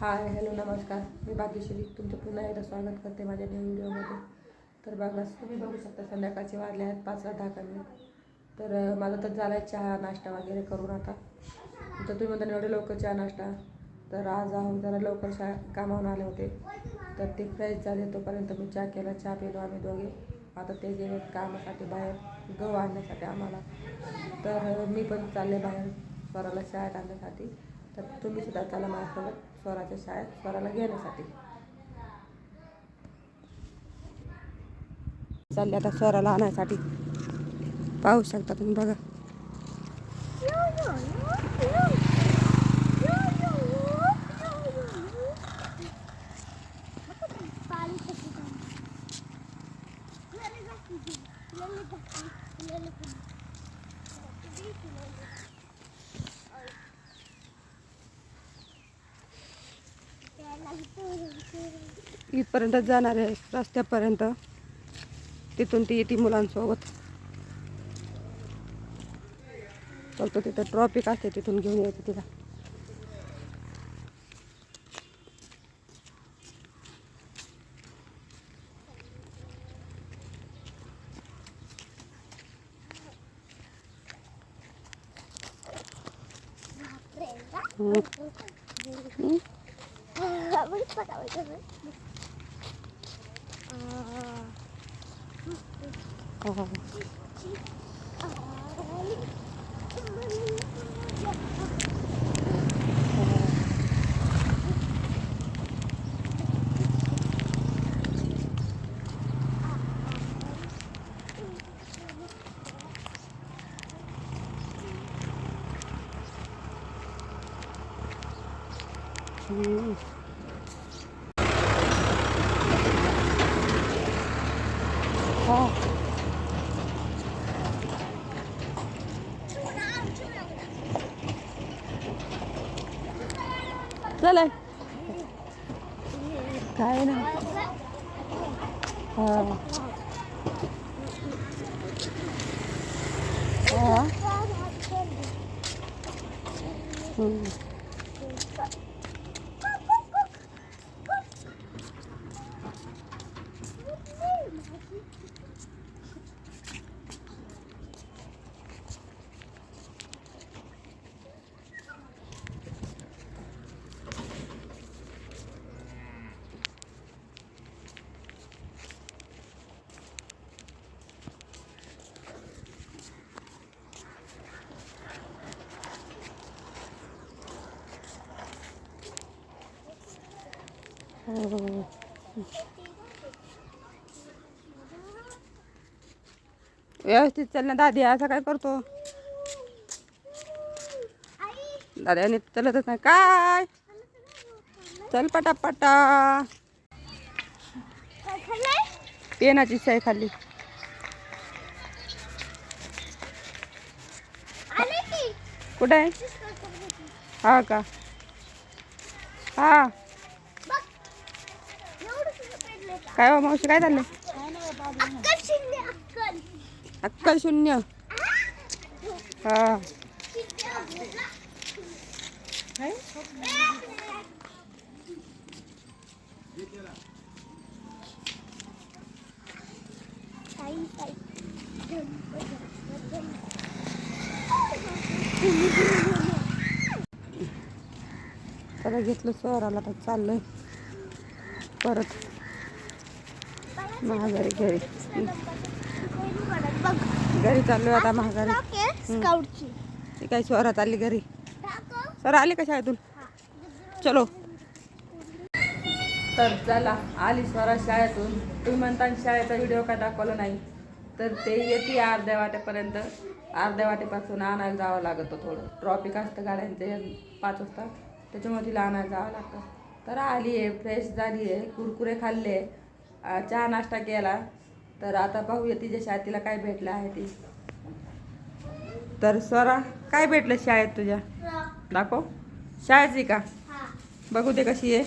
Hi hello नमस्कार. मी भाग्यश्री. तुमचं पुन्हा एकदा स्वागत करते माझ्या न्यू व्हिडिओमध्ये. तर बघा तुम्ही बघू शकता संध्याकाळचे वाजले आहेत पाचला दहा कमी. तर मला माझा तर झाला आहे चहा नाश्ता वगैरे करून आता. तर तुम्ही म्हणता एवढे लवकर चहा नाश्ता? तर आज आहोत जरा लवकर शा कामावून आले होते. तर ते फ्रेश झाले. तोपर्यंत मी चहा केला चहा पिलो आम्ही दोघे. आता ते गेले कामासाठी बाहेर गहू आणण्यासाठी आम्हाला. तर मी पण चालले बाहेर स्वराला शाळेत आणण्यासाठी. तर तुम्ही सुद्धा चला माझ्यासोबत. स्वराच्या शाळेत स्वराला घेण्यासाठी चालले आता स्वराला आणायसाठी पाहू शकता तुम्ही बघा इथपर्यंत जाणार आहे रस्त्यापर्यंत. तिथून ती येते मुलांसोबत. फक्त तिथं ट्रॉफिक असते तिथून घेऊन येते तिला. Balik pa kaway ka Oh. हा. चला काय ना हा हा हम्म. हो. व्यवस्थित चल ना दादी असं काय करतो? दाद्याने चलतच नाही. काय? चल पटापटा. पेनाची शाई खाल्ली. कुठे आहे? हा का? हा. काय हो मावशी काय चाललंय? अक्कल शून्य हा. त्याला घेतलं स्वराला तर चाललंय. परत महागारी घरी. घरी चाललोय आता महागारी ती काय स्वरात आली घरी. सर आले का शाळेतून? चलो. तर चला आली स्वरा शाळेतून. तुम्ही म्हणता शाळेचा व्हिडिओ काय दाखवला नाही. तर ते येते अर्ध्या वाटेपर्यंत. अर्ध्या वाटेपासून आणायला जावं लागतं थोडं. ट्रॉफिक असतं गाड्यांचे पाच वाजता. त्याच्यामुळे तिला आणायला जावं लागतं. तर आली आहे फ्रेश झाली आहे कुरकुरे खाल्ले चहा नाश्ता केला. तर आता पाहूया तिच्या शाळेत तिला काय भेटलं आहे ती. तर स्वरा काय भेटलं शाळेत तुझ्या? दाखव. शाळेची का? बघू दे कशी आहे.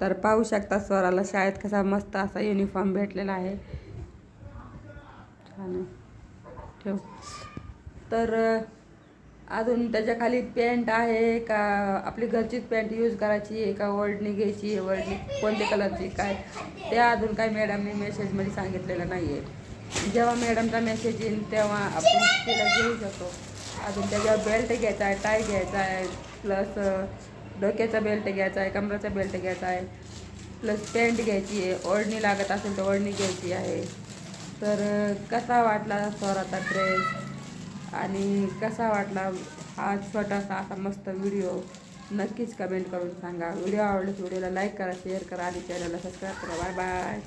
तर पाहू शकता स्वराला शाळेत कसा मस्त असा युनिफॉर्म भेटलेला आहे छान आहे. ठेव. तर अजून त्याच्याखाली पॅन्ट आहे का? आपली घरचीच पॅन्ट यूज करायची आहे का? ओढणी घ्यायची आहे? वर्डनी कोणत्या कलरची? काय? ते अजून काय मॅडमने मेसेजमध्ये सांगितलेलं नाही आहे. जेव्हा मॅडमचा मेसेज येईल तेव्हा आपण तिला घेऊ शकतो. अजून त्याच्यावर बेल्ट घ्यायचा आहे टाय घ्यायचा आहे प्लस डोक्याचा बेल्ट घ्यायचा आहे कमराचा बेल्ट घ्यायचा आहे प्लस पॅन्ट घ्यायची आहे ओढणी लागत असेल तर ओढणी घ्यायची आहे. तर कसा वाटला स्वराचा ड्रेस? आणि कसा वाटला हा छोटासा असा मस्त व्हिडिओ? नक्कीच कमेंट करून सांगा. व्हिडिओ आवडल्यास व्हिडिओला लाईक करा शेअर करा आणि चॅनलला सबस्क्राईब करा. Bye bye.